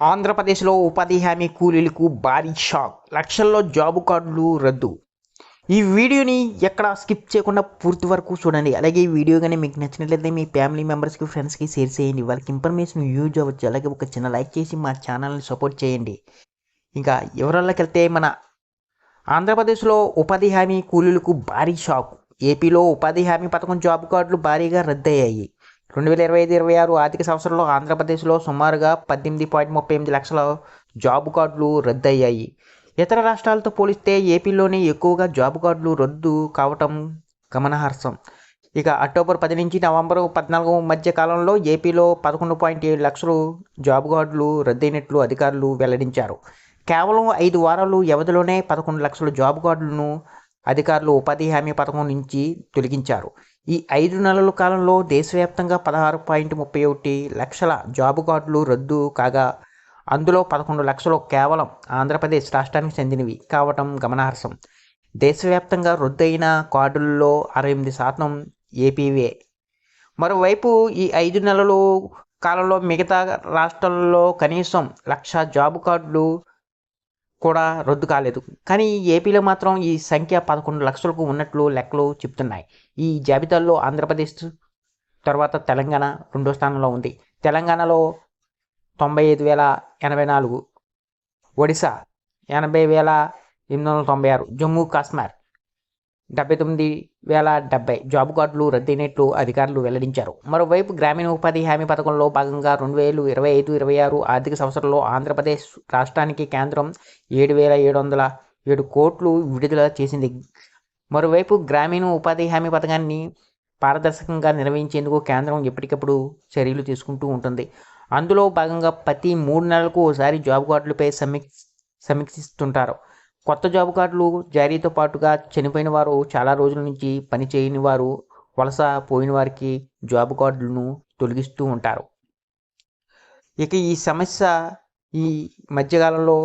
ఆంధ్రప్రదేశ్లో ఉపాధి హామీ కూలీలకు భారీ షాక్. లక్షల్లో జాబు కార్డులు రద్దు. ఈ వీడియోని ఎక్కడ స్కిప్ చేయకుండా పూర్తి వరకు చూడండి. అలాగే ఈ వీడియో కానీ మీకు నచ్చినట్లయితే మీ ఫ్యామిలీ మెంబర్స్కి ఫ్రెండ్స్కి షేర్ చేయండి. వాళ్ళకి ఇన్ఫర్మేషన్ యూజ్ అవ్వచ్చు. అలాగే ఒక చిన్న లైక్ చేసి మా ఛానల్ని సపోర్ట్ చేయండి. ఇంకా వివరాల్లోకి వెళ్తే మన ఆంధ్రప్రదేశ్లో ఉపాధి హామీ కూలీలకు భారీ షాక్. ఏపీలో ఉపాధి హామీ పథకం జాబ్ కార్డులు భారీగా రద్దయ్యాయి. రెండు వేల ఇరవై ఐదు ఇరవై ఆరు ఆర్థిక సంవత్సరంలో ఆంధ్రప్రదేశ్లో సుమారుగా పద్దెనిమిది పాయింట్ ముప్పై ఎనిమిది లక్షల జాబ్ కార్డులు రద్దయ్యాయి. ఇతర రాష్ట్రాలతో పోలిస్తే ఏపీలోనే ఎక్కువగా జాబ్ కార్డులు రద్దు కావటం గమనార్హం. ఇక అక్టోబర్ పది నుంచి నవంబర్ పద్నాలుగు మధ్య కాలంలో ఏపీలో పదకొండు పాయింట్ ఏడు లక్షలు జాబ్ కార్డులు రద్దయినట్లు అధికారులు వెల్లడించారు. కేవలం ఐదు వారాలు వ్యవధిలోనే పదకొండు లక్షల జాబ్ కార్డులను అధికారులు ఉపాధి హామీ పథకం నుంచి తొలగించారు. ఈ ఐదు నెలల కాలంలో దేశవ్యాప్తంగా పదహారు పాయింట్ ముప్పై ఒకటి లక్షల జాబ్ కార్డులు రద్దు కాగా అందులో పదకొండు లక్షలు కేవలం ఆంధ్రప్రదేశ్ రాష్ట్రానికి చెందినవి కావటం గమనార్హం. దేశవ్యాప్తంగా రద్దయిన కార్డుల్లో అరవై ఎనిమిది శాతం ఏపీవే. మరోవైపు ఈ ఐదు నెలలు కాలంలో మిగతా రాష్ట్రాల్లో కనీసం లక్ష జాబ్ కార్డులు కూడా రద్దు కాలేదు. కానీ ఏపీలో మాత్రం ఈ సంఖ్య పదకొండు లక్షలకు ఉన్నట్లు లెక్కలు చెప్తున్నాయి. ఈ జాబితాల్లో ఆంధ్రప్రదేశ్ తర్వాత తెలంగాణ రెండో స్థానంలో ఉంది. తెలంగాణలో తొంభై ఐదు వేల ఎనభై నాలుగు ఒడిశా ఎనభై వేల ఎనిమిది వందల తొంభై ఆరు జమ్మూ కాశ్మీర్ డెబ్బై తొమ్మిది వేల డెబ్బై జాబ్ కార్డులు రద్దయినట్లు అధికారులు వెల్లడించారు. మరోవైపు గ్రామీణ ఉపాధి హామీ పథకంలో భాగంగా రెండు వేలు ఇరవై ఐదు ఇరవై ఆరు ఆర్థిక సంవత్సరంలో ఆంధ్రప్రదేశ్ రాష్ట్రానికి కేంద్రం ఏడు వేల ఏడు వందల ఏడు కోట్లు విడుదల చేసింది. మరోవైపు గ్రామీణ ఉపాధి హామీ పథకాన్ని పారదర్శకంగా నిర్వహించేందుకు కేంద్రం ఎప్పటికప్పుడు చర్యలు తీసుకుంటూ ఉంటుంది. అందులో భాగంగా ప్రతి మూడు నెలలకు ఒకసారి జాబ్ కార్డులపై సమీక్ష సమీక్షిస్తుంటారు. కొత్త జాబ్ కార్డులు జారీతో పాటుగా చనిపోయిన వారు చాలా రోజుల నుంచి పని చేయని వారు వలస పోయిన వారికి జాబ్ కార్డులను తొలగిస్తూ ఉంటారు. ఇక ఈ సమస్య ఈ మధ్యకాలంలో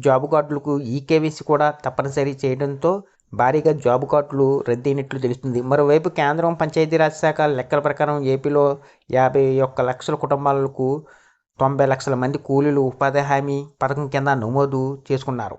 జాబ్ కార్డులకు ఈకేవీసీ కూడా తప్పనిసరి చేయడంతో భారీగా జాబ్ కార్డులు రద్దయినట్లు తెలుస్తుంది. మరోవైపు కేంద్రం పంచాయతీరాజ్ శాఖ లెక్కల ప్రకారం ఏపీలో యాభై ఒక్క లక్షల కుటుంబాలకు తొంభై లక్షల మంది కూలీలు ఉపాధి హామీ పథకం కింద నమోదు చేసుకున్నారు.